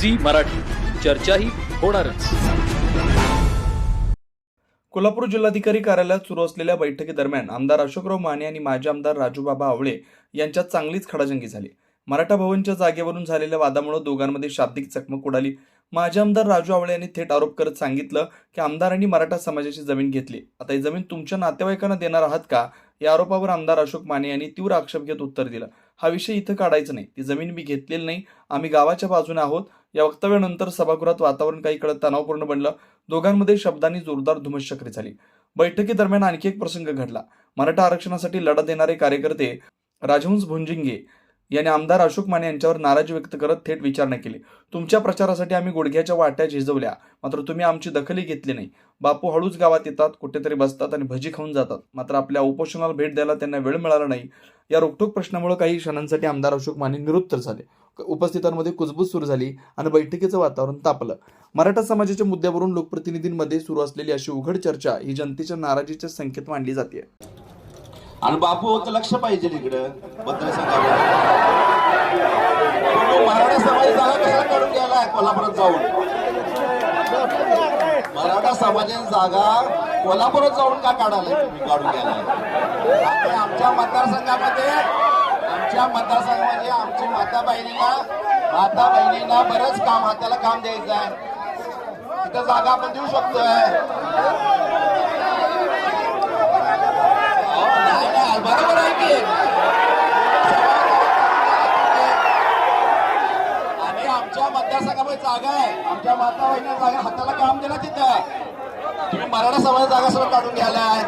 Zee Marathi. चर्चाही होणारच. कोल्हापूर जिल्हाधिकारी कार्यालयात सुरू असलेल्या बैठकीदरम्यान आमदार अशोकराव माने आणि माजी आमदार राजूबाबा आवळे यांच्यात चांगलीच खडाजंगी झाली. मराठा भवनच्या जागेवरून झालेल्या वादामुळे दोघांमध्ये शाब्दिक चकमक उडाली. माजी आमदार राजू आवळे यांनी थेट आरोप करत सांगितलं की आमदारांनी मराठा समाजाची जमीन घेतली. आता ही जमीन तुमच्या नातेवाईकांना देणार आहात का? या आरोपावर आमदार अशोक माने यांनी तीव्र आक्षेप घेत उत्तर दिलं. हा विषय इथं काढायचा नाही. ती जमीन मी घेतलेली नाही. आम्ही गावाच्या बाजूने आहोत. या वक्तव्यानंतर सभागृहात वातावरण काही कळत तणावपूर्ण बनलं. दोघांमध्ये शब्दांनी जोरदार धुमश्चक्री झाली. बैठकीदरम्यान आणखी एक प्रसंग घडला. मराठा आरक्षणासाठी लढा देणारे कार्यकर्ते राजहंस भुंजिंगे यांनी आमदार अशोक माने यांच्यावर नाराजी व्यक्त करत थेट विचारणा केली. तुमच्या प्रचारासाठी आम्ही गुडघ्याच्या वाट्या झिजवल्या. मात्र तुम्ही आमची दखलही घेतली नाही. बापू हळूच गावात येतात कुठेतरी बसतात आणि भजी खाऊन जातात. मात्र आपल्या उपोषणाला भेट द्यायला त्यांना वेळ मिळाला नाही. या रोखठोक प्रश्नामुळे काही क्षणांसाठी आमदार अशोक माने निरुत्तर झाले. उपस्थितांमध्ये कुजबूज सुरू झाली आणि बैठकीचं वातावरण तापलं. मराठा समाजाच्या मुद्द्यावरून लोकप्रतिनिधींमध्ये सुरू असलेली अशी उघड चर्चा ही जनतेच्या नाराजीच्या संकेत मांडली जाते. आणि बापूचं लक्ष पाहिजे इकडं तो मराठा समाज काढून कोल्हापुरात जाऊन? मराठा समाजाने जागा कोल्हापुरात जाऊन का काढायला तुम्ही काढून गेलाय आमच्या मतदारसंघामध्ये आमच्या मतदारसंघामध्ये आमची माता बहिणीला माता बहिणींना बरंच काम हाताला काम द्यायचं आहे. तिथं जागा आपण देऊ शकतोय नाही, नाही, बरोबर आहे की आणि आमच्या मतदारसंघामध्ये जागा आहे. आमच्या माता बहिणी जागा हाताला काम दिला तिथं तुम्ही मराठा समाज जागा सगळं काढून घ्यायलाय